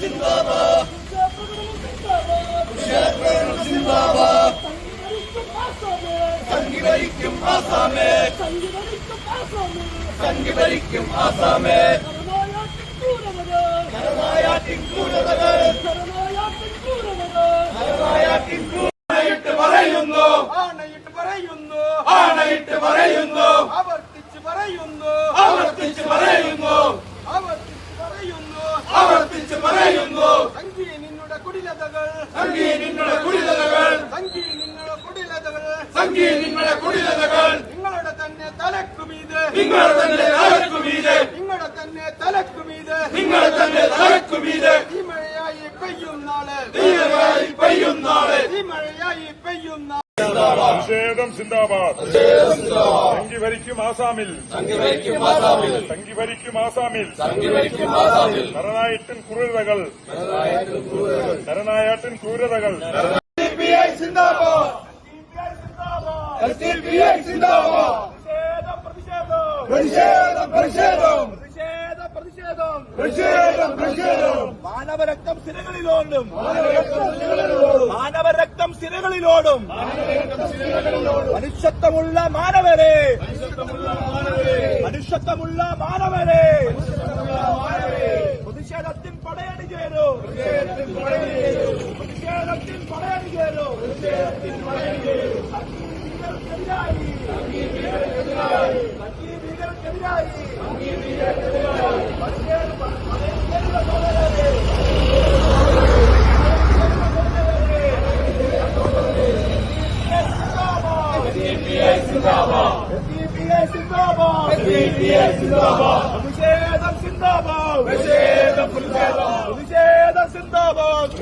Zindabad! Zindabad! ആസാമേ. സംഘിഭരിക്കും ആസാമേ. കരനായാട്ടിൻ ക്രൂരതകൾ കരനായാട്ടിൻ ക്രൂരതയിട്ട് പറയുന്നു. ആണയിട്ട് പറയുന്നു. ആണയിട്ട് പറയുന്നു. ആവർത്തിച്ച് പറയുന്നു. ആവർത്തിച്ച് പറയുന്നു. ആവർത്തിച്ച് പറയുന്നു. ആവർത്തിച്ച് പറയുന്നു. സംഘി നിന്നുടെ കുടിലതകൾ. സംഘി പെയ്യുന്നാളെ ഈ മഴയായി പെയ്യും നാൾ പ്രതിഷേധം സിന്ദാബാദ്. സംഘി ഭരിക്കും ആസാമിൽ. സംഘി ഭരിക്കും ആസാമിൽ. കരനായട്ടിൻ ക്രൂരതകൾ. കരനായാട്ടിൻ ക്രൂരതകൾ. പ്രതിഷേധം പ്രതിഷേധം. പ്രതിഷേധ പ്രതിഷേധം. പ്രതിഷേധം പ്രതിഷേധം. മാനവരക്തം സിരകളിലോടും. മാനവരക്തം സിരകളിലോടും. മനുഷ്യത്വമുള്ള മാനവരെ. മനുഷ്യത്വമുള്ള മാനവരെ. പ്രതിഷേധത്തിൽ പടയണി ചേരൂ പ്രതിഷേധം സിന്ദാബാദ് പ്രതിഷേധം സിന്ദാബാദ് പ്രതിഷേധം സിന്ദാബാദ്